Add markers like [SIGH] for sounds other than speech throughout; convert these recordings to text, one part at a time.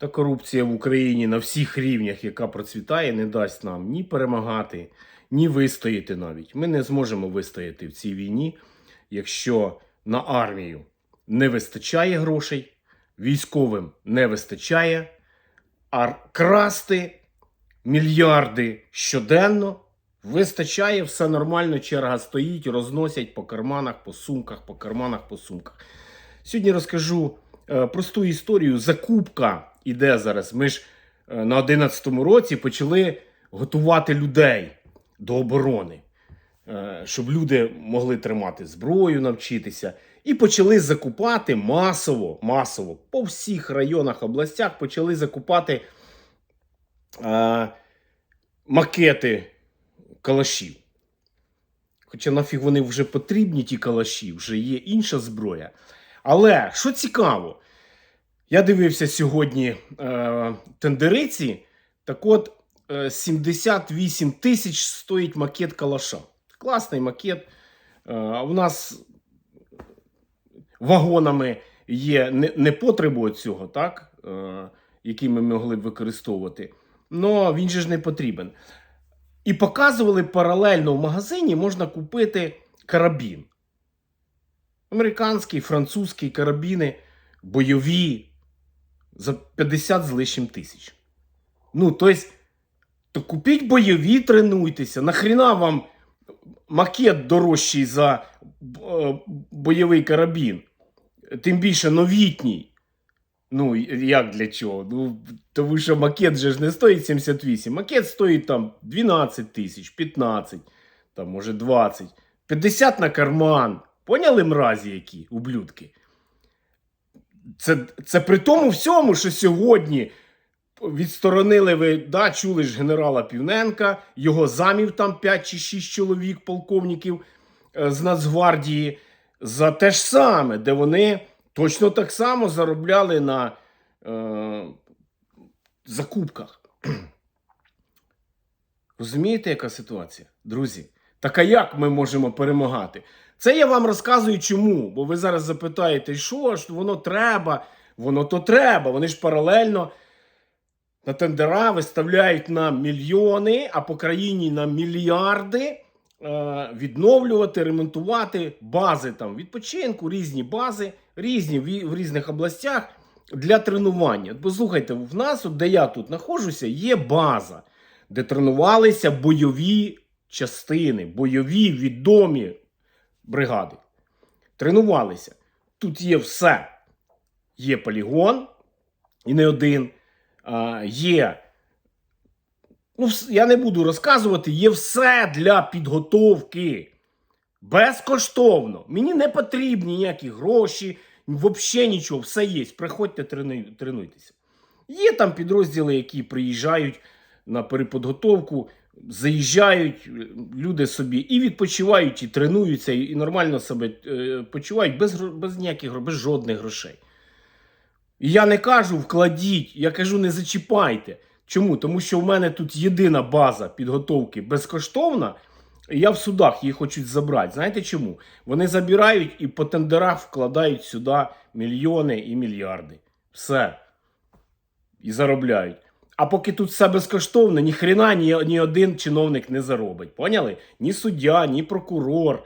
Та корупція в Україні на всіх рівнях, яка процвітає, не дасть нам ні перемагати, ні вистояти навіть. Ми не зможемо вистояти в цій війні, якщо на армію не вистачає грошей, військовим не вистачає, а красти мільярди щоденно вистачає, все нормально, черга стоїть, розносять по карманах, по сумках, по карманах, по сумках. Сьогодні розкажу е, просту історію. Закупка іде зараз. Ми ж е, на 11-му році почали готувати людей до оборони, е, щоб люди могли тримати зброю, навчитися. І почали закупати масово, масово по всіх районах, областях почали закупати е, макети калашів. Хоча нафіг вони вже потрібні, ті калаші, вже є інша зброя. Але що цікаво, я дивився сьогодні е, тендериці. Так от, е, 78 тисяч стоїть макет калаша. Класний макет. Е, у нас вагонами є не, не цього, так? Е, який ми могли б використовувати. Но він же ж не потрібен. І показували паралельно в магазині можна купити карабін. Американський, французький карабіни бойові за 50 з лишнім тисяч. Ну, тобто, то купіть бойові, тренуйтеся. Нахріна вам макет дорожчий за е, бойовий карабін? Тим більше новітній. Ну, як для чого? Ну, тому що макет же ж не стоїть 78. Макет стоїть там 12 тисяч, 15, там, може 20, 50 на карман. Поняли мразі які, ублюдки? Це, це при тому всьому, що сьогодні відсторонили ви, да, чули ж генерала Півненка, його замів там 5 чи 6 чоловік, полковників е, з Нацгвардії, за те ж саме, де вони точно так само заробляли на е, закупках. [CLEARS THROAT] Розумієте, яка ситуація, друзі? Так а як ми можемо перемагати? Це я вам розказую чому. Бо ви зараз запитаєте, що ж воно треба, воно то треба. Вони ж паралельно на тендера виставляють на мільйони, а по країні на мільярди е, відновлювати, ремонтувати бази там відпочинку, різні бази, різні в, різних областях для тренування. Бо слухайте, в нас, от, де я тут знаходжуся, є база, де тренувалися бойові частини, бойові відомі бригади. Тренувалися. Тут є все. Є полігон, і не один. А, є. Ну, я не буду розказувати, є все для підготовки. Безкоштовно. Мені не потрібні ніякі гроші, взагалі нічого, все є. Приходьте, тренуйтеся. Є там підрозділи, які приїжджають на переподготовку, заїжджають люди собі і відпочивають, і тренуються, і нормально себе е, почувають без, без ніяких без жодних грошей. І я не кажу вкладіть, я кажу не зачіпайте. Чому? Тому що в мене тут єдина база підготовки безкоштовна. і Я в судах її хочуть забрати. Знаєте чому? Вони забирають і по тендерах вкладають сюди мільйони і мільярди. Все. І заробляють. А поки тут все безкоштовно, ні хрена ні, ні один чиновник не заробить. Поняли? Ні суддя, ні прокурор,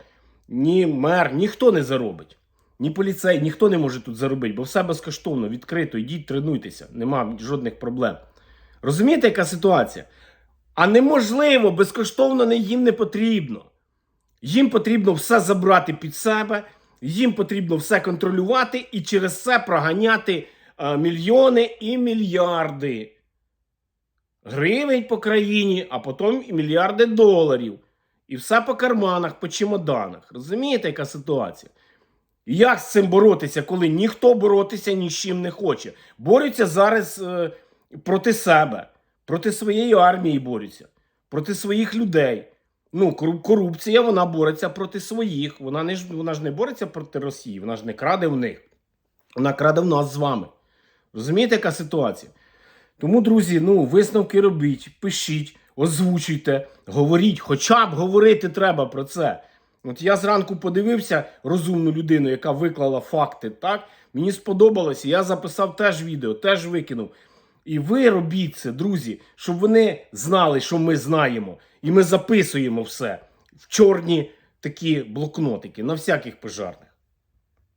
ні мер, ніхто не заробить. Ні поліцей, ніхто не може тут заробити, бо все безкоштовно, відкрито, йдіть, тренуйтеся, нема жодних проблем. Розумієте, яка ситуація? А неможливо, безкоштовно не їм не потрібно. Їм потрібно все забрати під себе, їм потрібно все контролювати і через це проганяти е, мільйони і мільярди гривень по країні, а потім і мільярди доларів. І все по карманах, по чемоданах. Розумієте, яка ситуація? Як з цим боротися, коли ніхто боротися ні з чим не хоче? Борються зараз е, проти себе, проти своєї армії борються, проти своїх людей. Ну, корупція вона бореться проти своїх. Вона не вона ж не бореться проти Росії, вона ж не краде в них. Вона краде в нас з вами. Розумієте, яка ситуація? Тому, друзі, ну, висновки робіть, пишіть, озвучуйте, говоріть, хоча б говорити треба про це. От я зранку подивився розумну людину, яка виклала факти, так? Мені сподобалося, я записав теж відео, теж викинув. І ви робіть це, друзі, щоб вони знали, що ми знаємо. І ми записуємо все в чорні такі блокнотики на всяких пожарних.